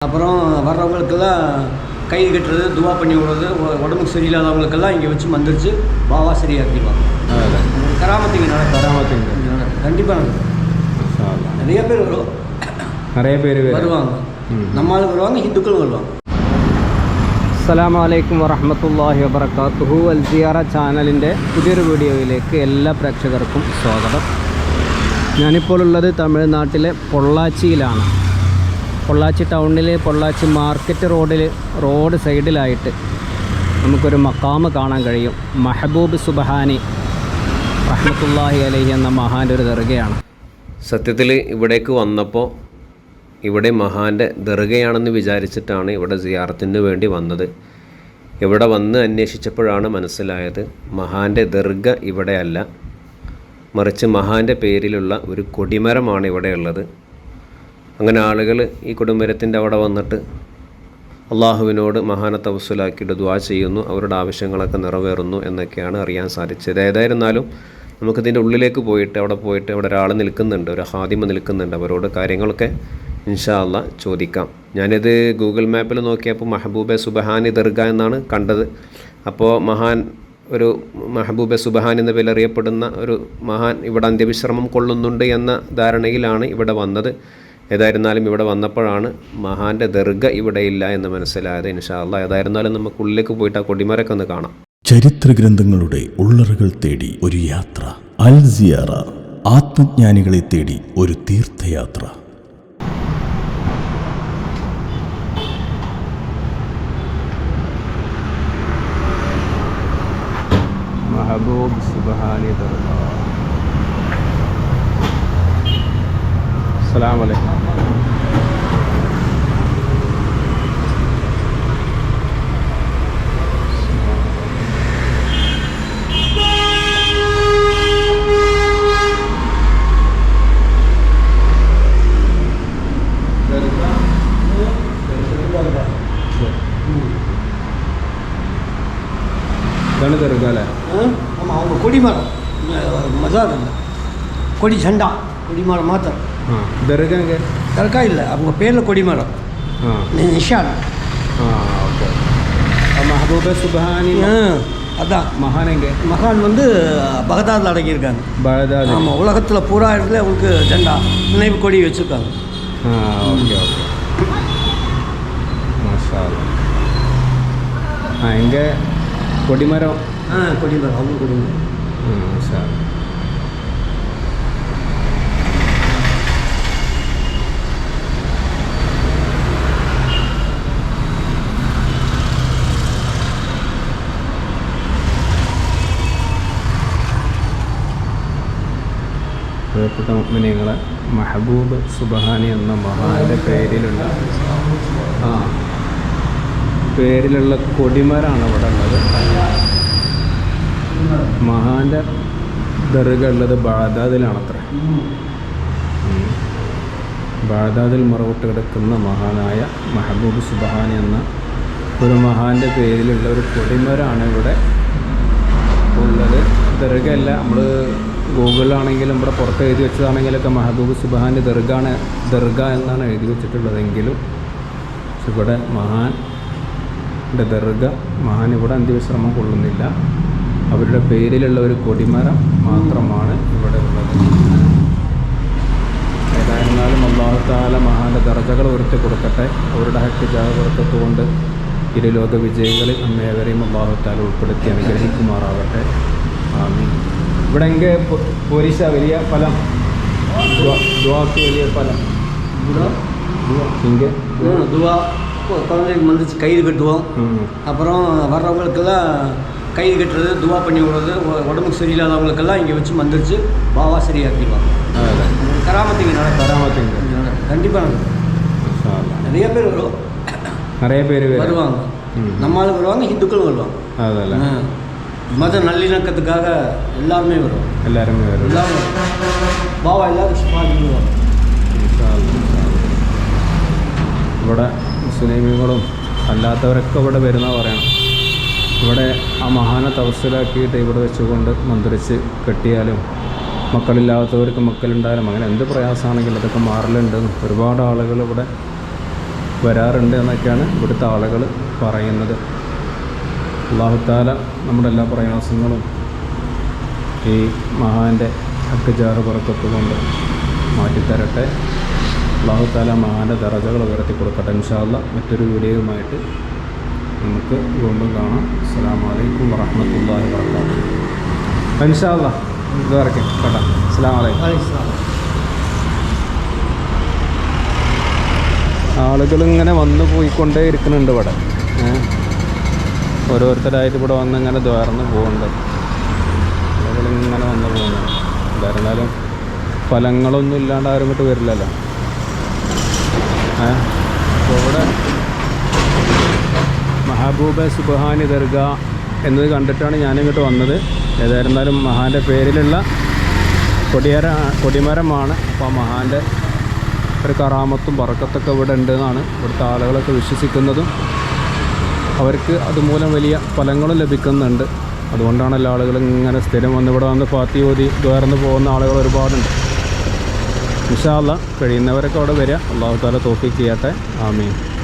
அப்புறம் வர்றவங்களுக்கெல்லாம் கை கட்டுறது துவா பண்ணி விடுறது உ- உடம்புக்கு சரியில்லாதவங்களுக்கெல்லாம் இங்கே வச்சு மந்திரிச்சு பாவா சரியாக்கிடுவாங்க അതെ கராமத்து இங்கே நடக்கும் കരാമത്തുണ്ട് இங்கே நடக்கும் கண்டிப்பாக நடக்கும் മാഷാ അല്ലാ. நிறைய பேர் வரும் നിറയെ പേര് വരും வருவாங்க ம். நம்ம ஆளுங்க வருவாங்க ஹிந்துக்களும் வருவாங்க അസ്സലാമു അലൈക്കും വറഹമത്തല്ലാഹി വബർക്കാത്തുഹു അൽ സിയാറ ചാനലിൻ്റെ പുതിയൊരു വീഡിയോയിലേക്ക് എല്ലാ പ്രേക്ഷകർക്കും സ്വാഗതം ഞാനിപ്പോൾ ഉള്ളത് തമിഴ്നാട്ടിലെ പൊള്ളാച്ചിയിലാണ് പൊള്ളാച്ചി ടൗണിൽ പൊള്ളാച്ചി മാർക്കറ്റ് റോഡിൽ റോഡ് സൈഡിലായിട്ട് നമുക്കൊരു മക്കാമ് കാണാൻ കഴിയും. മഹബൂബ് സുബഹാനി റഹ്മത്തുല്ലാഹി അലൈഹി എന്ന മഹാന്റെ ഒരു ദർഗയാണ്. സത്യത്തിൽ ഇവിടേക്ക് വന്നപ്പോൾ ഇവിടെ മഹാന്റെ ദർഗയാണെന്ന് വിചാരിച്ചിട്ടാണ് ഇവിടെ സിയാറത്തിന് വേണ്ടി വന്നത്. ഇവിടെ വന്ന് അന്വേഷിച്ചപ്പോഴാണ് മനസ്സിലായത് മഹാന്റെ ദർഗ ഇവിടെയല്ല. മറിച്ച് മഹാന്റെ പേരിലുള്ള ഒരു കൊടിമരമാണ് ഇവിടെയുള്ളത്. അങ്ങനെ ആളുകൾ ഈ കൊടിമരത്തിന്റെ അവിടെ വന്നിട്ട് അള്ളാഹുവിനോട് മഹാന തവസ്സുലാക്കിയിട്ട് ദ്വാ ചെയ്യുന്നു അവരുടെ ആവശ്യങ്ങളൊക്കെ നിറവേറുന്നു എന്നൊക്കെയാണ് അറിയാൻ സാധിച്ചത്. ഏതായിരുന്നാലും നമുക്കിതിന്റെ ഉള്ളിലേക്ക് പോയിട്ട് അവിടെ പോയിട്ട് അവിടെ ഒരാൾ നിൽക്കുന്നുണ്ട് ഒരു ഹാദിമ നിൽക്കുന്നുണ്ട് അവരോട് കാര്യങ്ങളൊക്കെ ഇൻഷാ അള്ളാ ചോദിക്കാം. ഞാനിത് ഗൂഗിൾ മാപ്പിൽ നോക്കിയപ്പോൾ മെഹബൂബെ സുബഹാനി ദർഗ എന്നാണ് കണ്ടത്. അപ്പോൾ മഹാൻ ഒരു മെഹബൂബെ സുബഹാൻ എന്ന പേരിൽ അറിയപ്പെടുന്ന ഒരു മഹാൻ ഇവിടെ അന്ത്യവിശ്രമം കൊള്ളുന്നുണ്ട് എന്ന ധാരണയിലാണ് ഇവിടെ വന്നത്. ഏതായിരുന്നാലും ഇവിടെ വന്നപ്പോഴാണ് മഹാന്റെ ദർഗ ഇവിടെ ഇല്ല എന്ന് മനസ്സിലായത്. ഇൻഷാല്ല ഏതായിരുന്നാലും നമുക്ക് ഉള്ളിലേക്ക് പോയിട്ട് ആ കൊടിമരൊക്കെ ഒന്ന് കാണാം. ചരിത്ര ഗ്രന്ഥങ്ങളുടെ ഉള്ളറകൾ തേടി ഒരു യാത്ര. അൽ സിയാറ ആത്മജ്ഞാനികളെ തേടി ഒരു തീർത്ഥയാത്ര. മഹബൂബ് സുബാനി ദർഗ அஸ்லாம் வலைக்கம் தனுதர் இருக்கால ஆமாம் அவங்க கொடிமரம். மசார் கொடி சண்டா. மாத்திரம். இந்த இருக்காங்க இருக்கா இல்லை அவங்க பேரில் கொடிமரம். நிஷான். ஓகே மஹபூப சுபஹானி அதான். மகான் மகான் வந்து பகதாதில் அடங்கியிருக்காங்க பகதாத் நம்ம உலகத்தில் பூரா இடத்துல அவங்களுக்கு ஜெண்டா நினைவு கொடி வச்சுருக்காங்க. Okay okay. மசாலா ஆ எங்கே? கொடிமரம்? ஆ கொடிமரம் அவங்க கொடிமரம். ம் சார் പ്രിയപ്പെട്ട മുഗ്മിനികളെ മെഹബൂബ് സുബഹാനി എന്ന മഹാന്റെ പേരിലുള്ള ആ പേരിലുള്ള കൊടിമരാണ് അവിടെ ഉള്ളത്. മഹാന്റെ ദറുക ഉള്ളത് ബാദാദിലാണത്രേ ബാദാദിൽ മറവിട്ട് കിടക്കുന്ന മഹാനായ മെഹബൂബ് സുബഹാനി എന്ന ഒരു മഹാന്റെ പേരിലുള്ള ഒരു കൊടിമരാണ് ഇവിടെ ഉള്ളത്. ദറുകല്ല നമ്മൾ ഗൂഗിളിലാണെങ്കിലും ഇവിടെ പുറത്ത് എഴുതി വെച്ചതാണെങ്കിലൊക്കെ മഹബൂബ് സുബഹാന്റെ ദർഗാണ് ദർഗ എന്നാണ് എഴുതി വെച്ചിട്ടുള്ളതെങ്കിലും പക്ഷെ ഇവിടെ മഹാന്റെ ദർഗ മഹാൻ ഇവിടെ അന്ത്യവിശ്രമം കൊള്ളുന്നില്ല. അവരുടെ പേരിലുള്ള ഒരു കൊടിമരം മാത്രമാണ് ഇവിടെ ഉള്ളത്. ഏതായിരുന്നാലും അള്ളാഹുത്താല മഹാന്റെ ദർജകൾ ഉയർത്തി കൊടുക്കട്ടെ. അവരുടെ ഹക്ക് ജാഗ്രതത്വം ഇരുലോക വിജയികളിൽ അമ്മയവരെയും അള്ളാഹുത്താല ഉൾപ്പെടുത്തി അനുഗ്രഹിക്കുമാറാവട്ടെ ആമീൻ. ഇവിടെങ്കിൽ പോലീസ വലിയ ഫലം. ദ്വാക്ക് വലിയ ഫലം. இங்கே துவா குழந்தைக்கு மந்திரிச்சு கயிறு கட்டுவோம் அப்புறம் வர்றவங்களுக்கெல்லாம் கயிறு கட்டுறது துவா பண்ணி விடுறது உடம்புக்கு சரியில்லாதவங்களுக்கெல்லாம் இங்கே வச்சு மந்திரிச்சு பாவா சரியாக்கிடுவாங்க கராமத்துக்கு நடக்கும் கராமத்துக்கு கண்டிப்பாக நிறைய பேர் வரும் நிறைய பேர் வருவாங்க நம்மளும் வருவாங்க ஹிந்துக்களும் வருவாங்க அதெல்லாம் மத நல்லிணக்கத்துக்காக எல்லாருமே வரும் എല്ലാവരും വരും எல்லாரும் வரும். பாவா எல்லாரும் சும்மா ഇവിടെ മുസ്ലിമുകളും അല്ലാത്തവരൊക്കെ ഇവിടെ വരുന്ന പറയണം ഇവിടെ ആ മഹാനെ തവസ്സിലാക്കിയിട്ട് ഇവിടെ വെച്ചുകൊണ്ട് മന്ത്രിച്ച് കെട്ടിയാലും മക്കളില്ലാത്തവർക്ക് മക്കളുണ്ടായാലും അങ്ങനെ എന്ത് പ്രയാസമാണെങ്കിലും അതൊക്കെ മാറലുണ്ട് ഒരുപാട് ആളുകൾ ഇവിടെ വരാറുണ്ട് എന്നൊക്കെയാണ് ഇവിടുത്തെ ആളുകൾ പറയുന്നത് അള്ളാഹുത്താല നമ്മുടെ എല്ലാ പ്രയാസങ്ങളും ഈ മഹാന്റെ അക്കജാറ് പുറത്തെത്തുകൊണ്ട് കൊണ്ട് മാറ്റിത്തരട്ടെ അള്ളാഹുത്താല മഹാന്റെ ദറജകൾ ഉയർത്തി കൊടുക്കട്ടെ. ഇൻഷാല്ല മറ്റൊരു വീഡിയോയുമായിട്ട് നമുക്ക് വീണ്ടും കാണാം. അസ്സാം വലൈക്കും വറഹമത്തല്ലാഹി വർക്കാത്തു ഇൻഷാല്ല ഇത് കേട്ടോ. അസ്സാം വലൈക്കും ആളുകൾ ഇങ്ങനെ വന്നു പോയിക്കൊണ്ടേ ഇരിക്കുന്നുണ്ട് ഇവിടെ? ഓരോരുത്തരായിട്ട് ഇവിടെ വന്ന് ഇങ്ങനെ ദ്വാർന്ന് ആളുകൾ ഇങ്ങനെ വന്ന് പോകുന്നു എന്തായിരുന്നാലും ഫലങ്ങളൊന്നും ഇല്ലാണ്ട് ആരും ഇങ്ങോട്ട് വരില്ലല്ലോ. അപ്പോൾ ഇവിടെ മഹബൂബ സുബഹാനി ദർഗ എന്നത് കണ്ടിട്ടാണ് ഞാനിങ്ങോട്ട് വന്നത്. ഏതായിരുന്നാലും മഹാന്റെ പേരിലുള്ള കൊടിയര കൊടിമരമാണ്. അപ്പോൾ മഹാന്റെ ഒരു കറാമത്തും പറക്കത്തൊക്കെ ഇവിടെ ഉണ്ടെന്നാണ് ഇവിടുത്തെ ആളുകളൊക്കെ വിശ്വസിക്കുന്നതും. അവർക്ക് അതുമൂലം വലിയ ഫലങ്ങളും ലഭിക്കുന്നുണ്ട്. അതുകൊണ്ടാണല്ലോ ആളുകൾ ഇങ്ങനെ സ്ഥിരം വന്ന് ഇവിടെ വന്ന് പാത്തി ഓതി ദ്വാരന്ന് പോകുന്ന ആളുകൾ ഒരുപാടുണ്ട്. വിശാല കഴിയുന്നവരൊക്കെ അവിടെ വരിക. അള്ളാഹു താല തോഫിക്ക് ചെയ്യട്ടെ. ആമീൻ.